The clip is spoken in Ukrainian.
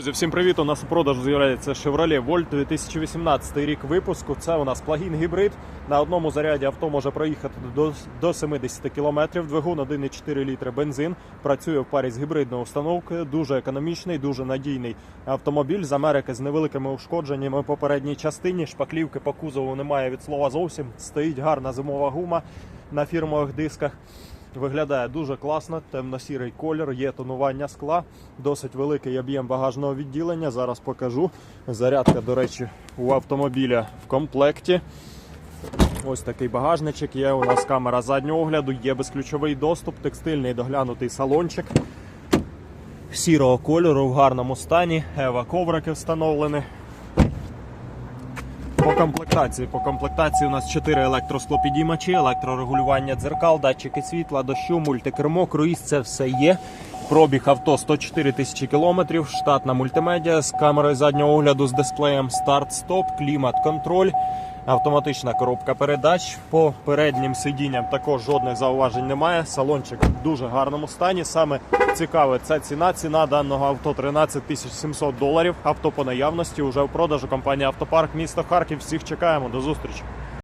Друзі, всім привіт! У нас у продажу з'являється Chevrolet Volt 2018 рік випуску. Це у нас плагін гібрид. На одному заряді авто може проїхати до, до 70 км. Двигун 1,4 літри бензин. Працює в парі з гібридною установкою. Дуже економічний, дуже надійний автомобіль з Америки з невеликими ушкодженнями по передній частині. Шпаклівки по кузову немає від слова зовсім. Стоїть гарна зимова гума на фірмових дисках. Виглядає дуже класно, темно-сірий колір, є тонування скла, досить великий об'єм багажного відділення. Зараз покажу. Зарядка, до речі, у автомобіля в комплекті. Ось такий багажничок є. У нас камера заднього огляду, є безключовий доступ, текстильний доглянутий салончик. Сірого кольору в гарному стані. Ева коврики встановлені. По комплектації. По комплектації у нас 4 електросклопідіймачі, електрорегулювання дзеркал, датчики світла, дощу, мультикермо, круїз це все є. Пробіг авто 104 тисячі кілометрів, штатна мультимедіа з камерою заднього огляду з дисплеєм, старт-стоп, клімат-контроль, автоматична коробка передач. По переднім сидінням також жодних зауважень немає. Салончик в дуже гарному стані. Саме цікаве ця ціна. Ціна даного авто 13 тисяч 700 доларів. Авто по наявності вже в продажу компанія Автопарк, місто Харків. Всіх чекаємо. До зустрічі.